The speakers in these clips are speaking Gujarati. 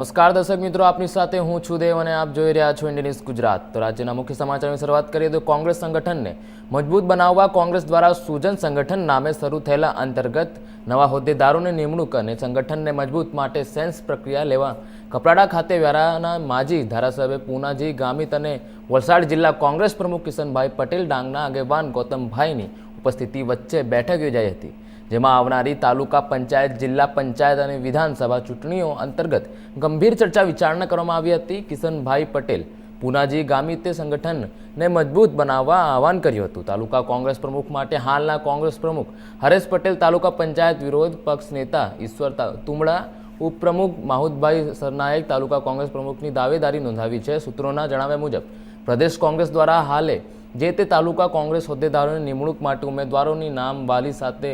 નમસ્કાર દર્શક મિત્રો, આપની સાથે હું છું દેવ અને આપ જોઈ રહ્યા છો ઇન્ડિયન ગુજરાત. તો રાજ્યના મુખ્ય સમાચારની શરૂઆત કરીએ તો કોંગ્રેસ સંગઠનને મજબૂત બનાવવા કોંગ્રેસ દ્વારા સુજન સંગઠન નામે શરૂ થયેલા અંતર્ગત નવા હોદ્દેદારોની નિમણૂક અને સંગઠનને મજબૂત માટે સેન્સ પ્રક્રિયા લેવા કપરાડા ખાતે વ્યારાના માજી ધારાસભ્ય પૂનાજી ગામિત અને વલસાડ જિલ્લા કોંગ્રેસ પ્રમુખ કિશનભાઈ પટેલ ડાંગના આગેવાન ગૌતમભાઈની ઉપસ્થિતિ વચ્ચે બેઠક યોજાઈ હતી. જેમાં આવનારી તાલુકા પંચાયત, જિલ્લા પંચાયત અને વિધાનસભા ચૂંટણીઓ અંતર્ગત ગંભીર ચર્ચા વિચારણા કરવામાં આવી હતી. કિશનભાઈ પટેલ પૂનાજી ગામિત્ય સંગઠનને મજબૂત બનાવવા આહવાન કર્યું હતું. તાલુકા કોંગ્રેસ પ્રમુખ માટે હાલના કોંગ્રેસ પ્રમુખ હરેશ પટેલ, તાલુકા પંચાયત વિરોધ પક્ષ નેતા ઈશ્વર તુમડા, ઉપપ્રમુખ માહુદભાઈ સરનાયક, તાલુકા કોંગ્રેસ પ્રમુખની દાવેદારી નોંધાવી છે. સૂત્રોના જણાવ્યા મુજબ, પ્રદેશ કોંગ્રેસ દ્વારા હાલે જે તે તાલુકા કોંગ્રેસ હોદ્દેદારોની નિમણૂક માટે ઉમેદવારોની નામ વાલી સાથે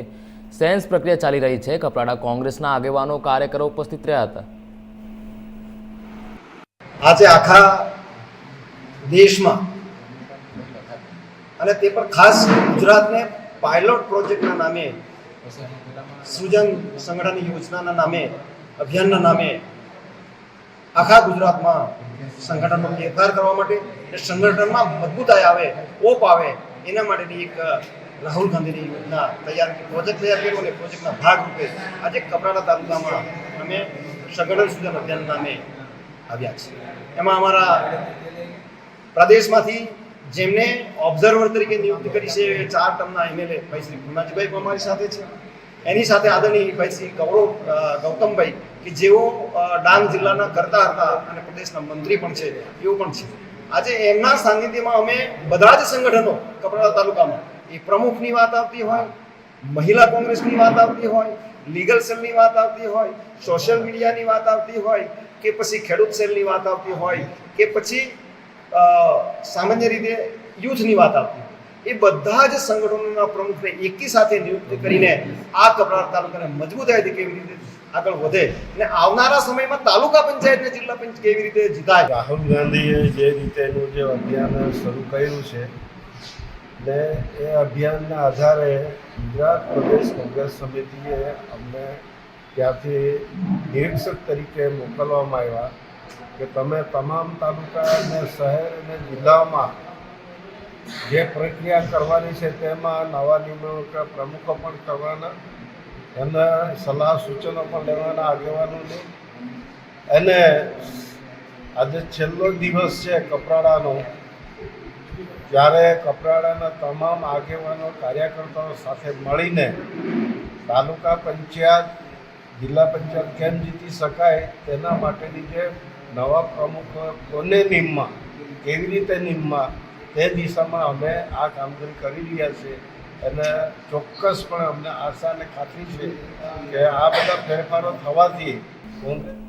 સેન્સ પ્રક્રિયા ચાલી રહી છે. કપરાડા કોંગ્રેસના આગેવાનો કાર્યકરો ઉપસ્થિત રહ્યા હતા. આજે આખા દેશમાં અને તે પર ખાસ ગુજરાતને પાયલોટ પ્રોજેક્ટના નામે, સૃજન સંગઠન યોજનાના નામે, અભિયાનના નામે આખા ગુજરાતમાં સંગઠનનો ફેરફાર કરવા માટે સંગઠનમાં મજબૂતાઈ આવે, ઓપ આવે, એના માટેની એક રાહુલ ગાંધીની યોજના તૈયાર પ્રોજેક્ટ તૈયાર કર્યો અને પ્રોજેક્ટના ભાગરૂપે આજે કપરાડા તાલુકામાં અમે સંગઠન સૃજન અભિયાન નામે આવ્યા છે એમાં અમારા પ્રદેશમાંથી જેમને ઓબ્ઝર્વર તરીકે નિયુક્તિ કરી છે, ચાર ટર્મના એમએલએ ભાઈ શ્રી પણ અમારી સાથે છે. એની સાથે આદરણીય ભાઈ શ્રી ગૌરવ ગૌતમભાઈ કે જેઓ ડાંગ જિલ્લાના કરતા હતા અને પ્રદેશના મંત્રી પણ છે એવો પણ છે. આજે એમના સાનિધ્યમાં અમે બધા જ સંગઠનો કપરાડા તાલુકામાં એ પ્રમુખની વાત આવતી હોય, મહિલા કોંગ્રેસની વાત આવતી હોય, લીગલ સેલની વાત આવતી હોય, સોશિયલ મીડિયાની વાત આવતી હોય, કે પછી ખેડૂત સેલની વાત આવતી હોય, કે પછી સામાન્ય રીતે યુથની વાત આવતી હોય. એ બધા જ સંગઠનોના પ્રમુખને એકી સાથે નિયુક્ત કરીને આ કપરાડ તાલુકાને મજબૂતાઈથી કેવી રીતે આગળ વધે અને આવનારા સમયમાં તાલુકા પંચાયત ને જિલ્લા પંચાયત કેવી રીતે જીતાય? રાહુલ ગાંધીએ જે રીતે એનું જે અભિયાન શરૂ કર્યું છે ને એ અભિયાનના આધારે ગુજરાત પ્રદેશ કોંગ્રેસ સમિતિએ અમને ત્યાંથી નિરીક્ષક તરીકે મોકલવામાં આવ્યા કે તમે તમામ તાલુકા અને શહેર અને જિલ્લામાં જે પ્રક્રિયા કરવાની છે તેમાં નવા નિમણૂક પ્રમુખો પણ કરવાના એના સલાહ સૂચનો પણ લેવાના આગેવાનોની. અને આજે છેલ્લો દિવસ છે કપરાડાનો. ત્યારે કપરાડાના તમામ આગેવાનો, કાર્યકર્તાઓ સાથે મળીને તાલુકા પંચાયત, જિલ્લા પંચાયત કેમ જીતી શકાય તેના માટેની જે નવા પ્રમુખો કોને નિમવા કેવી રીતે નિમવા તે દિશામાં અમે આ કામગીરી કરી રહ્યા છીએ અને ચોક્કસપણે અમને આશા અને ખાતરી છે કે આ બધા ફેરફારો થવાથી કોંગ્રેસ